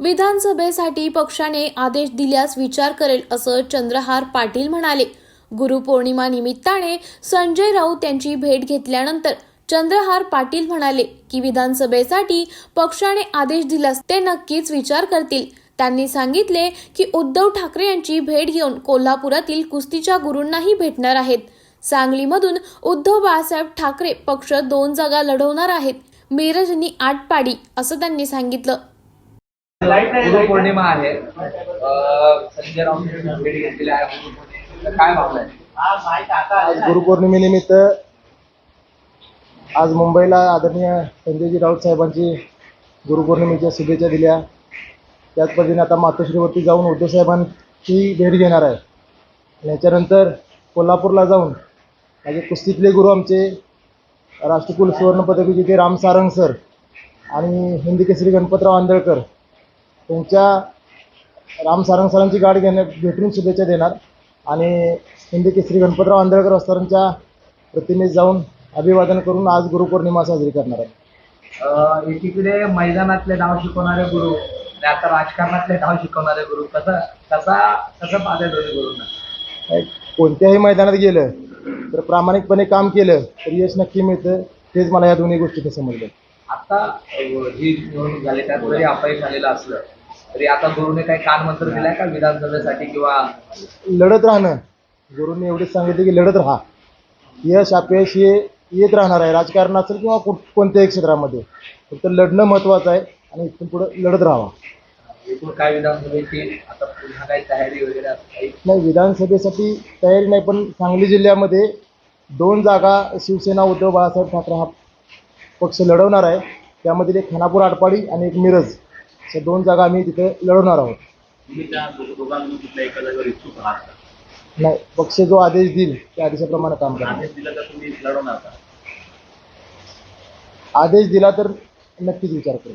विधानसभेसाठी पक्षाने आदेश दिल्यास विचार करेल असं चंद्रहार पाटील म्हणाले. गुरुपौर्णिमा निमित्ताने संजय राऊत यांची भेट घेतल्यानंतर चंद्रहार पाटील म्हणाले की विधानसभेसाठी पक्षाने आदेश दिल्यास ते नक्कीच विचार करतील. त्यांनी सांगितले की उद्धव ठाकरे यांची भेट घेऊन कोल्हापुरातील कुस्तीच्या गुरूंनाही भेटणार आहेत. सांगलीमधून उद्धव बाळासाहेब ठाकरे पक्ष दोन जागा लढवणार आहेत. मिरजनी आठ पाडी असं त्यांनी सांगितलं. गुरुपौर्णिमा आहे. अं, संजय राऊत यांनी भेट घेतलेली आहे काय भावना आहे? आज गुरुपौर्णिमेनिमित्त आज मुंबईला आदरणीय संजयजी राऊत साहेबांची गुरुपौर्णिमेच्या शुभेच्छा दिल्या. त्याच पद्धतीने आता मातोश्रीवरती जाऊन उद्धव साहेबांची भेट घेणार आहे. आणि याच्यानंतर कोल्हापूरला जाऊन माझे कुस्तीतले गुरु आमचे राष्ट्रकुल सुवर्णपदक विजेते राम सारंग सर आणि हिंदी केसरी गणपतराव आंदळकर त्यांच्या राम सारंग सरांची गाडी घेण्या भेटून शुभेच्छा देणार. आणि हिंदी केसरी गणपतराव आंधळकर सरांच्या प्रतिमेस जाऊन अभिवादन करून आज गुरुपौर्णिमा साजरी करणार आहे एकीकडे मैदानातले नाव शिकवणारे गुरु आता राजकारणातले नाव शिकवणारे गुरु कसं कसा कसं दोन्ही गुरुंना? कोणत्याही मैदानात गेलं तर प्रामाणिकपणे काम केलं तर यश नक्की मिळतं तेच मला या दोन्ही गोष्टी समजलं. आता जी निवडणूक झाली त्यात जरी अपयश आलेलं असलं तरी आता गुरुने काही कान मंत्र दिलाय का विधानसभेसाठी किंवा लढत राहणं. गुरूंनी एवढेच सांगितले की लढत राहा. यश अपयश हे येत राहणार आहे. राजकारण असेल किंवा कुठ कोणत्याही क्षेत्रामध्ये. फक्त लढणं महत्त्वाचं आहे आणि इथून पुढं लढत राहावा. एकूण काय विधानसभेची आता पुन्हा काही तयारी वगैरे असं काही? नाही विधानसभेसाठी तयारी नाही पण सांगली जिल्ह्यामध्ये दोन जागा शिवसेना उद्धव बाळासाहेब ठाकरे हा पक्ष लढवणार आहे. त्यामध्ये एक खानापूर आटपाडी आणि एक मिरज अशा दोन जागा आम्ही तिथे लढवणार आहोत. तुम्ही त्या दोघांमधून कुठल्या एका जागेवर इच्छुक आहात का? नाही पक्ष जो आदेश देईल त्या आदेशाप्रमाणे काम करणार. आदेश दिला तर तुम्ही लढवणार का? आदेश दिला तर नक्कीच विचार करू.